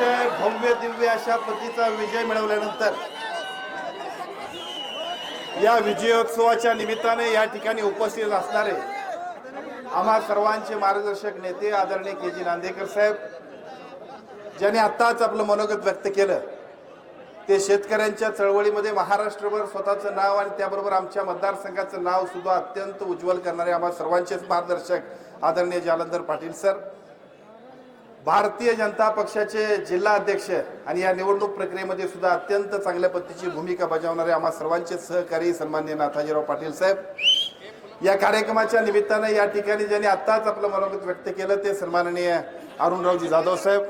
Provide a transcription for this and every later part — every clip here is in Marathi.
अतिशय भव्य दिव्य अशा पतीचा विजय मिळवल्यानंतर या विजयोत्सवाच्या निमित्ताने या ठिकाणी उपस्थित असणारे आम्हा सर्वांचे मार्गदर्शक नेते आदरणीय के जी नांदेकर साहेब ज्यांनी आत्ताच आपलं मनोगत व्यक्त केलं ते शेतकऱ्यांच्या चळवळीमध्ये महाराष्ट्रभर स्वतःचं नाव आणि त्याबरोबर आमच्या मतदारसंघाचं नाव सुद्धा अत्यंत उज्ज्वल करणारे आम्हा सर्वांचेच मार्गदर्शक आदरणीय जालंधर पाटील सर. भारतीय जनता पक्षाचे जिल्हा अध्यक्ष आणि या निवडणूक प्रक्रियेमध्ये सुद्धा अत्यंत चांगल्या पद्धतीची भूमिका बजावणारे आम्हा सर्वांचे सहकारी सन्मान्य नाथाजीराव पाटील साहेब. या कार्यक्रमाच्या निमित्तानं या ठिकाणी ज्यांनी आत्ताच आपलं मनोगत व्यक्त केलं ते सन्माननीय अरुणरावजी जाधव साहेब.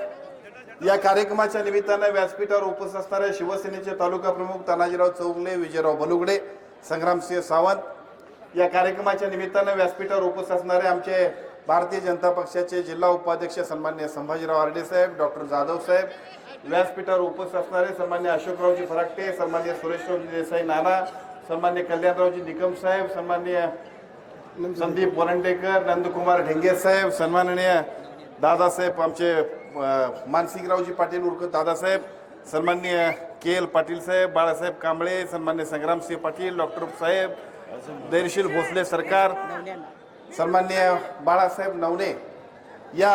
या कार्यक्रमाच्या निमित्तानं व्यासपीठावर उपस्थित असणाऱ्या शिवसेनेचे तालुका प्रमुख तानाजीराव चौगले विजयराव बलुगडे संग्रामसिंह सावंत. या कार्यक्रमाच्या निमित्तानं व्यासपीठावर उपस्थित असणारे आमचे भारतीय जनता पक्षाचे जिल्हा उपाध्यक्ष सन्मान्य संभाजीराव आर्डे साहेब डॉक्टर जाधव साहेब व्यासपीठावर उपस्थित असणारे सन्मान्य अशोकरावजी फराकटे सन्मान्य सुरेशरावजी देसाई नाना सन्मान्य कल्याणरावजी निकम साहेब सन्मान्य संदीप वरंडेकर नंदकुमार ढेंगे साहेब सन्माननीय दादासाहेब आमचे मानसिकरावजी मानसिंगरावजी पाटील उर्फ दादासाहेब सन्माननीय के एल पाटील साहेब बाळासाहेब कांबळे सन्मान्य संग्रामसिंह पाटील डॉक्टर साहेब धैर्यशील भोसले सरकार सन्मान्य बाळासाहेब नवने या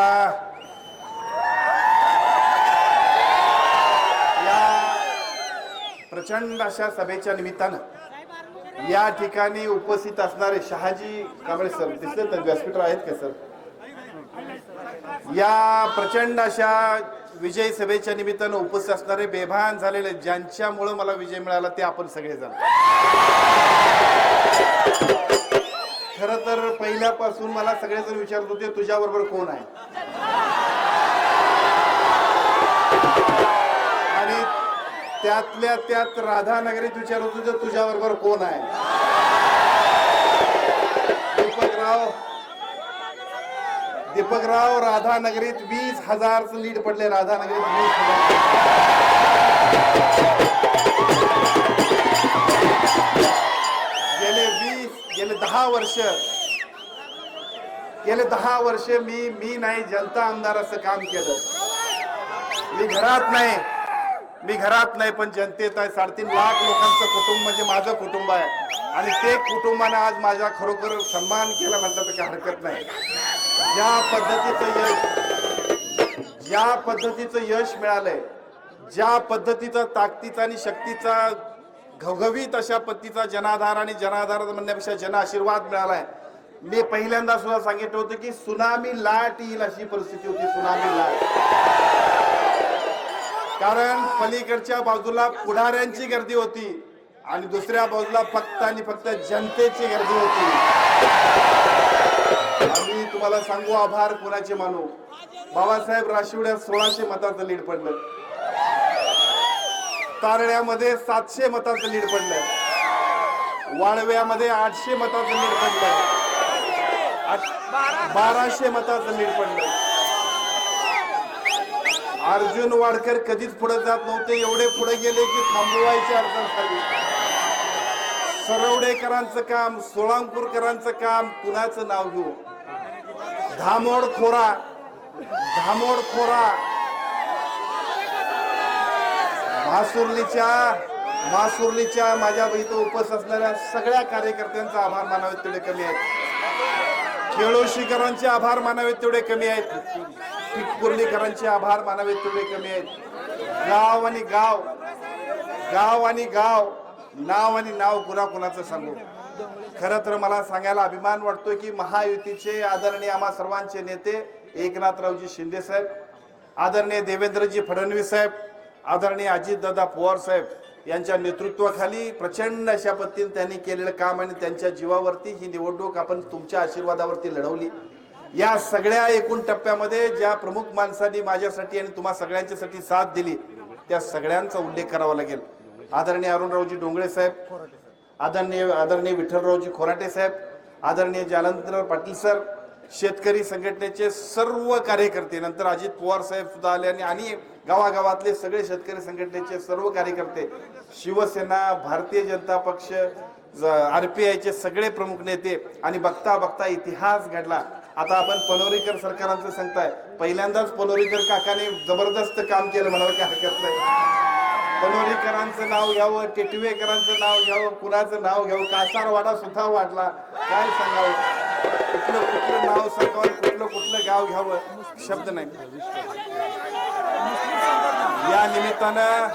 या प्रचंड अशा सभेच्या निमित्तानं या ठिकाणी उपस्थित असणारे शहाजी कांबळे सर दिसले तर व्यासपीठ आहेत का सर? या प्रचंड अशा विजय सभेच्या निमित्तानं उपस्थित असणारे बेभान झालेले ज्यांच्यामुळं मला विजय मिळाला ते आपण सगळेजण. खर तर पहिल्यापासून मला सगळेजण विचारत होते तुझ्याबरोबर कोण आहे? आणि त्यातल्या त्यात राधानगरीत विचारत होते तुझ्याबरोबर कोण आहे? दीपकराव दीपकराव राधानगरीत वीस हजारचं लीड पडले राधानगरीत वीस हजार. गेले दहा वर्ष. गेले दहा वर्ष मी मी नाही जनता आमदार असं काम केलं. मी घरात नाही. मी घरात नाही पण जनतेत आहे. साडेतीन लाख लोकांचं कुटुंब म्हणजे माझं कुटुंब आहे. आणि ते कुटुंबानं आज माझा खरोखर सन्मान केला म्हणतात काही हरकत नाही. ज्या पद्धतीचं यश ज्या पद्धतीचं यश मिळालंय. ज्या पद्धतीचा ताकदीचा आणि शक्तीचा घवघवीत अशा पतीचा जनाधार आणि जनाधार म्हणण्यापेक्षा जन आशीर्वाद मिळालाय. मी पहिल्यांदा सुद्धा सांगितलं होतं की सुनामी लाट येईल अशी परिस्थिती होती सुनामी लाट. कारण पलीकडच्या बाजूला पुढाऱ्यांची गर्दी होती आणि दुसऱ्या बाजूला फक्त आणि फक्त जनतेची गर्दी होती. आम्ही तुम्हाला सांगू आभार कोणाचे मानू? बाबासाहेब राशिवड्यात सोळाशे मताचं लीड पडलं. तारड्यामध्ये सातशे मताचं लीड पडलं वाळव्यामध्ये आठशे मताचं लीड पडलं आठ- बाराशे मताचं लीड पडलं अर्जुन वाडकर कधीच पुढे जात नव्हते. एवढे पुढे गेले की थांबवायची अडचण झाली. सरवडेकरांचं काम सोळांपूरकरांचं काम कुणाचं नाव घेऊ? धामोड खोरा धामोड खोरा मासुर्लीच्या मासुर्लीच्या माझ्या इथं उपस्थित असणाऱ्या सगळ्या कार्यकर्त्यांचा आभार मानावे तेवढे कमी आहेत. केळोशीकरांचे आभार मानावे तेवढे कमी आहेत. पिकपुर्लीकरांचे आभार मानावे तेवढे कमी आहेत. गाव आणि गाव गाव आणि गाव नाव आणि नाव कुणा कुणाचं सांगू? खरं तर मला सांगायला अभिमान वाटतो की महायुतीचे आदरणीय आम्हा सर्वांचे नेते एकनाथरावजी शिंदे साहेब आदरणीय देवेंद्रजी फडणवीस साहेब आदरणीय अजितदादा पवार साहेब यांच्या नेतृत्वाखाली प्रचंड अशा पद्धतीने त्यांनी केलेलं काम आणि त्यांच्या जीवावरती ही निवडणूक आपण तुमच्या आशीर्वादावरती लढवली. या सगळ्या एकूण टप्प्यामध्ये ज्या प्रमुख माणसांनी माझ्यासाठी आणि तुम्हा सगळ्यांच्यासाठी साथ दिली त्या सगळ्यांचा उल्लेख करावा लागेल. आदरणीय अरुणरावजी डोंगळे साहेब आदरणीय आदरणीय विठ्ठलरावजी खोराटे साहेब आदरणीय जालंधर पाटील सर शेतकरी संघटनेचे सर्व कार्यकर्ते नंतर अजित पवार साहेब सुद्धा आले आणि आणि गावागावातले सगळे शेतकरी संघटनेचे सर्व कार्यकर्ते शिवसेना भारतीय जनता पक्ष आर पी आयचे सगळे प्रमुख नेते आणि बघता बघता इतिहास घडला. आता आपण पनोरीकर सरकारांचं सांगताय. पहिल्यांदाच पनोरीकर काकाने जबरदस्त काम केलं म्हणावं काय हरकत नाही. पनोरीकरांचं नाव घ्यावं टिटवेकरांचं नाव घ्यावं कुणाचं नाव घ्यावं कासारवाडा सुद्धा वाढला. काय सांगावं? कुठलं कुठलं नाव सांगावं कुठलं कुठलं गाव घ्यावं? शब्द नाही. या निमित्तानं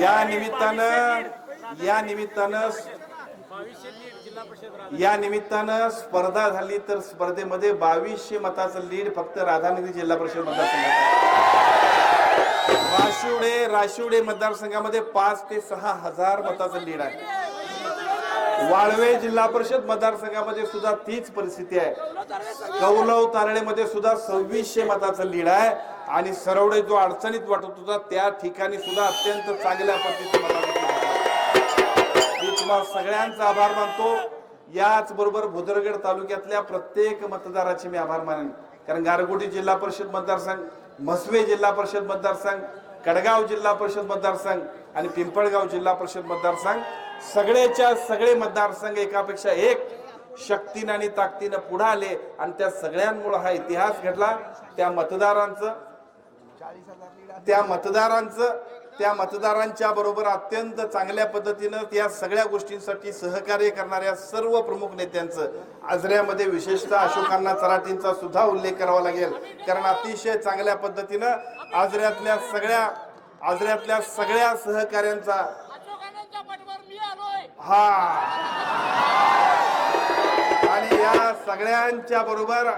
या निमित्तानं या निमित्तानं या निमित्तानं स्पर्धा झाली तर स्पर्धेमध्ये बावीसशे मताचं लीड फक्त राधानगरी जिल्हा परिषद मतदारसंघात. राशिवडे राशिवडे मतदारसंघामध्ये पाच ते सहा हजार मताचं लीड आहे. वाळवे जिल्हा परिषद मतदारसंघामध्ये सुद्धा तीच परिस्थिती आहे. कौलव तारळेमध्ये सुद्धा सव्वीसशे मताचं लीड आहे. आणि सरवडे जो अडचणीत वाटत होता त्या ठिकाणी सुद्धा अत्यंत चांगल्या पद्धतीचं मी सगळ्यांचा आभार मानतो. याच बरोबर भुदरगड तालुक्यातल्या प्रत्येक मतदाराचे मी आभार मानेन. कारण गारगोटी जिल्हा परिषद मतदारसंघ म्हसवे जिल्हा परिषद मतदारसंघ कडगाव जिल्हा परिषद मतदारसंघ आणि पिंपळगाव जिल्हा परिषद मतदारसंघ सगळ्याच्या सगळे मतदारसंघ एकापेक्षा एक शक्तीनं आणि ताकदीनं पुढे आले आणि त्या सगळ्यांमुळे हा इतिहास घडला. त्या मतदारांचं त्या मतदारांचं त्या मतदारांच्या बरोबर अत्यंत चांगल्या पद्धतीनं त्या सगळ्या गोष्टींसाठी सहकार्य करणाऱ्या सर्व प्रमुख नेत्यांचं आजऱ्यामध्ये विशेषतः अशोकांना चराटींचा सुद्धा उल्लेख करावा लागेल. कारण अतिशय चांगल्या पद्धतीनं आजऱ्यातल्या सगळ्या आजऱ्यातल्या सगळ्या सहकार्यांचा अशोकानंदच्या पाठीवर मी आलोय हा. आणि या सगळ्यांच्या बरोबर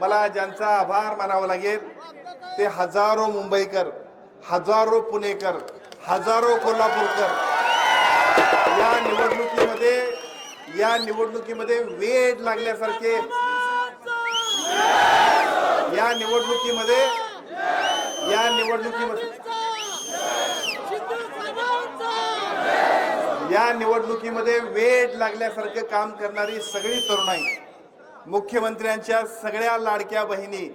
मला ज्यांचा आभार मानावा लागेल ते हजारो मुंबईकर हजारो पुणेकर हजारो कोल्हापूरकर या निवडणुकीमध्ये या निवडणुकीमध्ये वेळ लागल्यासारखे या निवडणुकीमध्ये या निवडणुकीमध्ये शिंदे साहेबांचा या निवडणुकीमध्ये वेळ लागल्यासारखं काम करणारी सगळी तरुणाई मुख्यमंत्र्यांच्या सगळ्या लाडक्या बहिणी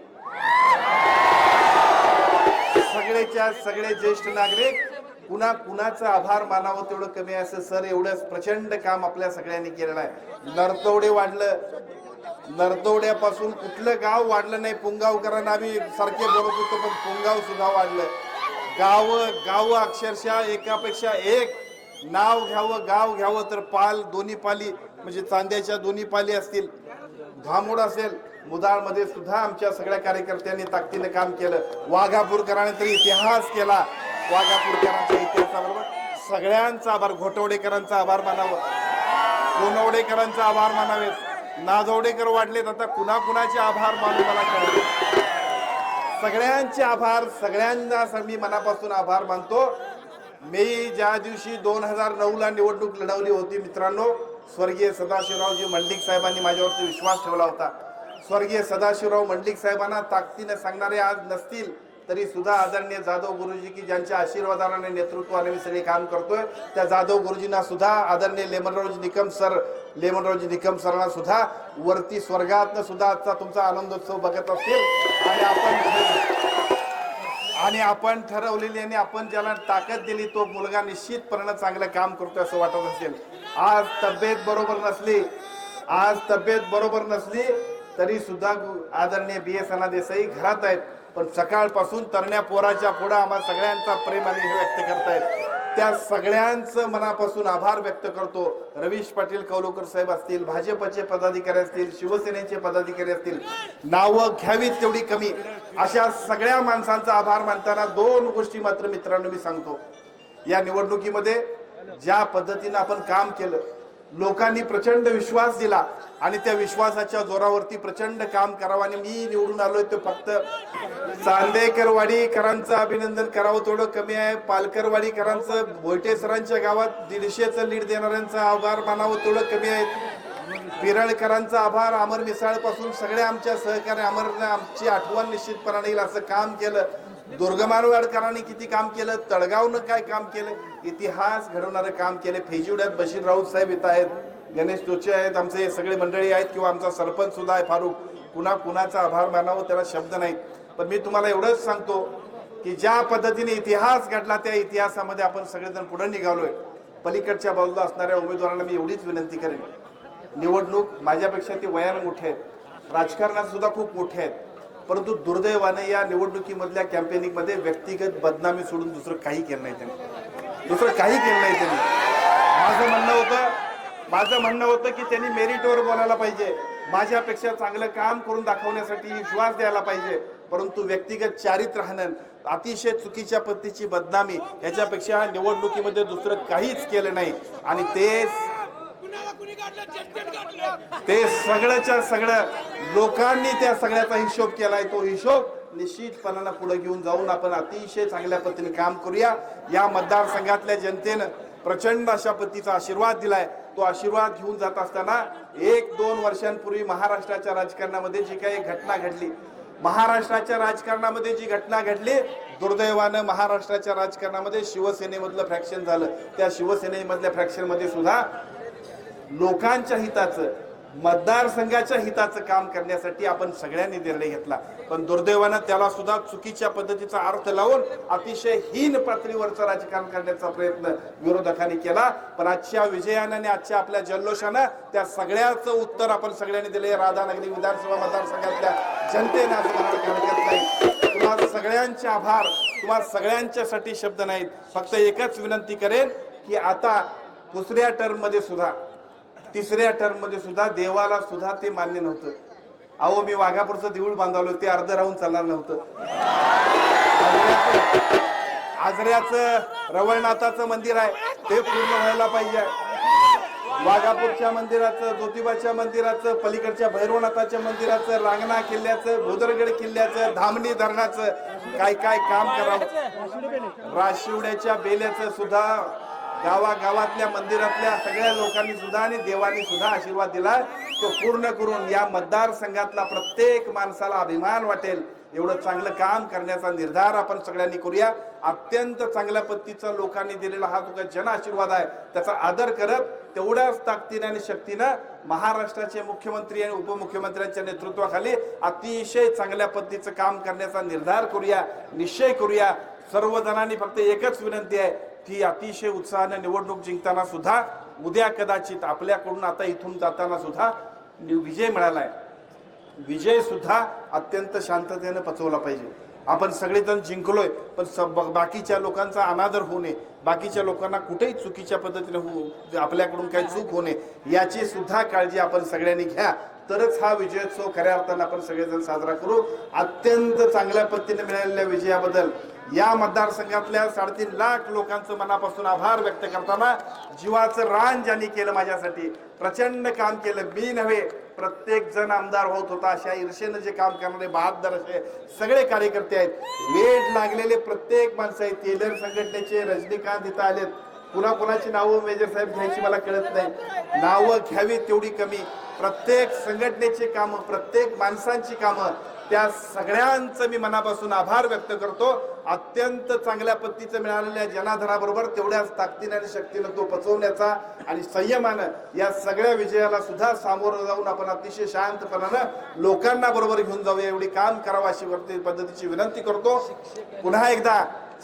सगळेच्या सगळे ज्येष्ठ नागरिक कुणा कुणाचं आभार मानावं तेवढं कमी आहे असं सर एवढं प्रचंड काम आपल्या सगळ्यांनी केलेलं आहे. नरतवडे वाढलं. नरतवड्यापासून कुठलं गाव वाढलं नाही पुंगावकरांना आम्ही सारखे बोलत होतो पण पुंगाव सुद्धा वाढलं. गाव गाव अक्षरशः एकापेक्षा एक नाव घ्यावं गाव घ्यावं तर पाल दोन्ही पाली म्हणजे चांद्याच्या दोन्ही पाली असतील. धामोड असेल मुदाळमध्ये सुद्धा आमच्या सगळ्या कार्यकर्त्यांनी ताकदीनं काम केलं. वाघापूरकरांनी तरी इतिहास केला. वाघापूरकरांच्या इतिहासाबरोबर सगळ्यांचा आभार घोटवडेकरांचा आभार मानावं. सोनवडेकरांचा आभार मानावेत. नाजवडेकर वाढलेत आता कुणा कुणाचे आभार मानू मला कळले सगळ्यांचे आभार सगळ्यांना मी मनापासून आभार मानतो. मी ज्या दिवशी दोन हजार नऊ ला निवडणूक लढवली होती मित्रांनो स्वर्गीय सदाशिवरावजी मंडलिक साहेबांनी माझ्यावरती विश्वास ठेवला होता. स्वर्गीय सदाशिवराव मंडलिक साहेबांना ताकदीने सांगणारे आज नसतील तरी सुद्धा आदरणीय जाधव गुरुजी की ज्यांच्या आशीर्वादाने नेतृत्वाने मी सगळे काम करतोय त्या जाधव गुरुजींना सुद्धा आदरणीय लेमनरावजी निकम सर लेमनरावजी निकम सरांना सुद्धा वरती स्वर्गातनं सुद्धा आजचा तुमचा आनंदोत्सव बघत असतील. आणि आपण आणि आपण ठरवलेली आणि आपण ज्याला ताकद दिली तो मुलगा निश्चितपणे चांगलं काम करतोय असं वाटत असेल. आज तब्येत बरोबर नसली आज तब्येत बरोबर नसली तरी सुद्धा गु- आदरणीय बी एस अना देसाई घरात आहेत. पण सकाळपासून तरण्या पोराच्या पुढे आम्हाला सगळ्यांचा प्रेमाने हे व्यक्त करतायत. त्या सगळ्यांचं मनापासून आभार व्यक्त करतो. रवीश पाटील कौलोकर साहेब असतील भाजपचे पदाधिकारी असतील शिवसेनेचे पदाधिकारी असतील नावं घ्यावीत तेवढी कमी. अशा सगळ्या माणसांचा आभार मानताना दोन गोष्टी मात्र मित्रांनो मी सांगतो. या निवडणुकीमध्ये ज्या पद्धतीनं आपण काम केलं लोकांनी प्रचंड विश्वास दिला आणि त्या विश्वासाच्या जोरावरती प्रचंड काम करावं आणि मी निवडून आलोय तो फक्त चांदेकरवाडीकरांचं अभिनंदन करावं थोडं कमी आहे. पालकरवाडीकरांचं भोयटेसरांच्या गावात दीडशेचं लीड देणाऱ्यांचा आभार मानावं थोडं कमी आहे. पिरळकरांचा आभार. अमर मिसाळपासून सगळ्या आमच्या सहकारी अमरने आमची आठवण निश्चितपणाने येईल असं काम केलं. दुर्गमानवाडकरांनी किती काम केलं? तळगावनं काय काम केलं? इतिहास घडवणारं काम केलं. फेजिवड्यात बशीर राऊत साहेब येत आहेत. गणेश टोचे आहेत. आमचे हे सगळे मंडळी आहेत किंवा आमचा सरपंच सुद्धा आहे फारूक कुणा कुणाचा आभार मानावं त्याला शब्द नाहीत. पण मी तुम्हाला एवढंच सांगतो की ज्या पद्धतीने इतिहास घडला त्या इतिहासामध्ये आपण सगळेजण पुढे निघालोय. पलीकडच्या बाजूला असणाऱ्या उमेदवारांना मी एवढीच विनंती करेन. निवडणूक माझ्यापेक्षा ते वयानं मोठे आहेत. राजकारणात सुद्धा खूप मोठे आहेत. परंतु दुर्दैवाने या निवडणुकीमधल्या कॅम्पेनिंगमध्ये व्यक्तिगत बदनामी सोडून दुसरं काही केलं नाही त्यांनी. दुसरं काही केलं नाही त्यांनी. माझं म्हणणं होतं माझं म्हणणं होतं की त्यांनी मेरिटवर बोलायला पाहिजे. माझ्यापेक्षा चांगलं काम करून दाखवण्यासाठी विश्वास द्यायला पाहिजे. परंतु व्यक्तिगत चारित्र हनन अतिशय चुकीच्या पद्धतीची बदनामी याच्यापेक्षा निवडणुकीमध्ये दुसरं काहीच केलं नाही. आणि ते ते सगळ्याच्या सगळं लोकांनी त्या सगळ्याचा हिशोब केलाय. तो हिशोब निश्चितपणानं पुढे घेऊन जाऊन आपण अतिशय चांगल्या पद्धतीने काम करूया. या मतदारसंघातल्या जनतेनं प्रचंड अशा पद्धतीचा आशीर्वाद दिलाय. तो आशीर्वाद घेऊन जात असताना एक दोन वर्षांपूर्वी महाराष्ट्राच्या राजकारणामध्ये जी काही घटना घडली महाराष्ट्राच्या राजकारणामध्ये जी घटना घडली दुर्दैवानं महाराष्ट्राच्या राजकारणामध्ये शिवसेनेमधलं फ्रॅक्शन झालं. त्या शिवसेनेमधल्या फ्रॅक्शनमध्ये सुद्धा लोकांच्या हिताचं मतदारसंघाच्या हिताचं काम करण्यासाठी आपण सगळ्यांनी निर्णय घेतला. पण दुर्दैवानं त्याला सुद्धा चुकीच्या पद्धतीचा अर्थ लावून अतिशय हीन पातळीवरचं राजकारण करण्याचा प्रयत्न विरोधकांनी केला. पण आजच्या विजयानं आणि आजच्या आपल्या जल्लोषानं त्या सगळ्याचं उत्तर आपण सगळ्यांनी दिले राधानगरी विधानसभा मतदारसंघातल्या जनतेनं असं म्हणायला नाही. तुम्हाला सगळ्यांचे आभार तुम्हाला सगळ्यांच्यासाठी शब्द नाहीत. फक्त एकच विनंती करेन की आता दुसऱ्या टर्ममध्ये सुद्धा तिसऱ्या टर्ममध्ये सुद्धा देवाला सुद्धा ते मान्य नव्हतं. अहो मी वाघापूरचं देऊळ बांधवलं ते अर्ध राहून चालणार नव्हतं. आजऱ्याचं- आजऱ्याचं रवळनाथाचं मंदिर आहे ते पूर्ण व्हायला पाहिजे. वाघापूरच्या मंदिराचं ज्योतिबाच्या मंदिराचं पलीकडच्या भैरवनाथाच्या मंदिराचं रांगणा किल्ल्याचं भोदरगड किल्ल्याचं धामणी धरणाचं काय काय काम करावं? राशिवड्याच्या बेल्याचं सुद्धा गावागावातल्या मंदिरातल्या सगळ्या लोकांनी सुद्धा आणि देवानी सुद्धा आशीर्वाद दिला तो पूर्ण करून या मतदारसंघातला प्रत्येक माणसाला अभिमान वाटेल. एवढं चांगलं काम करण्याचा निर्धार आपण सगळ्यांनी करूया. अत्यंत चांगल्या पद्धतीचा लोकांनी दिलेला हा तुका जन आशीर्वाद आहे त्याचा आदर करत तेवढ्याच ताकदीने आणि शक्तीनं महाराष्ट्राचे मुख्यमंत्री आणि उपमुख्यमंत्र्यांच्या नेतृत्वाखाली अतिशय चांगल्या पद्धतीचं काम करण्याचा निर्धार करूया निश्चय करूया. सर्वजणांनी फक्त एकच विनंती आहे ती अतिशय उत्साहाने निवडणूक जिंकताना सुद्धा उद्या कदाचित आपल्याकडून आता इथून जाताना सुद्धा विजय विजय आहे विजय सुद्धा अत्यंत शांततेने पचवला पाहिजे. आपण सगळेजण जिंकलोय पण स- ब- बाकीच्या लोकांचा अनादर होऊ नये. बाकीच्या लोकांना कुठेही चुकीच्या पद्धतीने होऊ आपल्याकडून काही चूक होऊ नये याची सुद्धा काळजी आपण सगळ्यांनी घ्या. तरच हा विजयोत्सव खऱ्या अर्थानं आपण सगळेजण साजरा करू. अत्यंत चांगल्या पद्धतीने मिळालेल्या विजयाबद्दल या मतदारसंघातल्या साडेतीन लाख लोकांचं मनापासून आभार व्यक्त करताना जीवाचं रान ज्यांनी केलं माझ्यासाठी प्रचंड काम केलं. मी नव्हे प्रत्येक जण आमदार होत होता. अशा ईर्षेनं जे काम करणारे बहादर असे सगळे कार्यकर्ते आहेत. वेट लागलेले प्रत्येक माणसं आहेत. टेलर संघटनेचे रजनीकांत इथं आलेत. पुन्हा कुणाची नावं मेजर साहेब घ्यायची मला कळत नाही. नावं घ्यावी तेवढी कमी. प्रत्येक संघटनेची कामं प्रत्येक माणसांची कामं त्या सगळ्यांचं मी मनापासून आभार व्यक्त करतो. अत्यंत चांगल्या पद्धतीचं मिळालेल्या जनाधनाबरोबर तेवढ्याच ताकदीने आणि शक्तीनं तो पचवण्याचा आणि संयमानं या सगळ्या विजयाला सुद्धा सामोरं जाऊन आपण अतिशय शांतपणानं लोकांना बरोबर घेऊन जाऊया. एवढी काम करावं अशी वरती पद्धतीची विनंती करतो. पुन्हा एकदा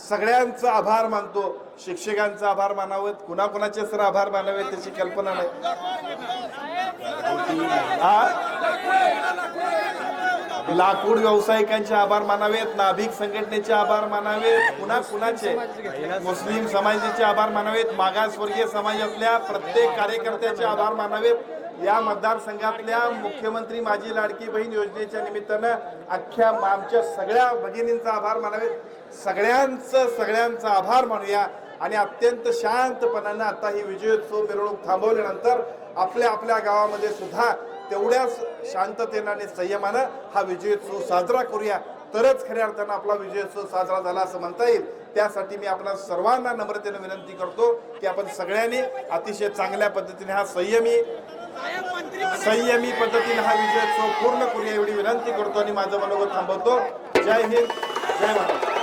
सगळ्यांचा आभार मानतो. शिक्षकांचा आभार मानावेत. कुणाकुणाचे सर आभार मानावेत त्याची कल्पना नाही. लाकूड व्यावसायिकांचे आभार मानावेत नाभिक संघटनेचे आभार मानावेत पुन्हा कुणाचे? मुस्लिम समाजाचे आभार मानावेत मागासवर्गीय समाजातल्या प्रत्येक कार्यकर्त्याचे आभार मानावेत. या मतदारसंघातल्या मुख्यमंत्री माझी लाडकी बहीण योजनेच्या निमित्तानं अख्ख्या आमच्या सगळ्या भगिनींचा आभार मानावेत. सगळ्यांचं सगळ्यांचा आभार मानूया आणि अत्यंत शांतपणानं आता ही विजयोत्सव मिरवणूक थांबवल्यानंतर आपल्या आपल्या गावामध्ये सुद्धा तेवढ्याच शांततेनं आणि संयमानं हा विजयोत्सव साजरा करूया. तरच खऱ्या अर्थानं आपला विजयोत्सव साजरा झाला असं म्हणता येईल. त्यासाठी मी आपल्या सर्वांना नम्रतेने विनंती करतो की आपण सगळ्यांनी अतिशय चांगल्या पद्धतीने हा संयमी संयमी पद्धतीने हा विजयोत्सव पूर्ण करूया एवढी विनंती करतो आणि माझं मनोगत थांबवतो. जय हिंद जय महाराष्ट्र.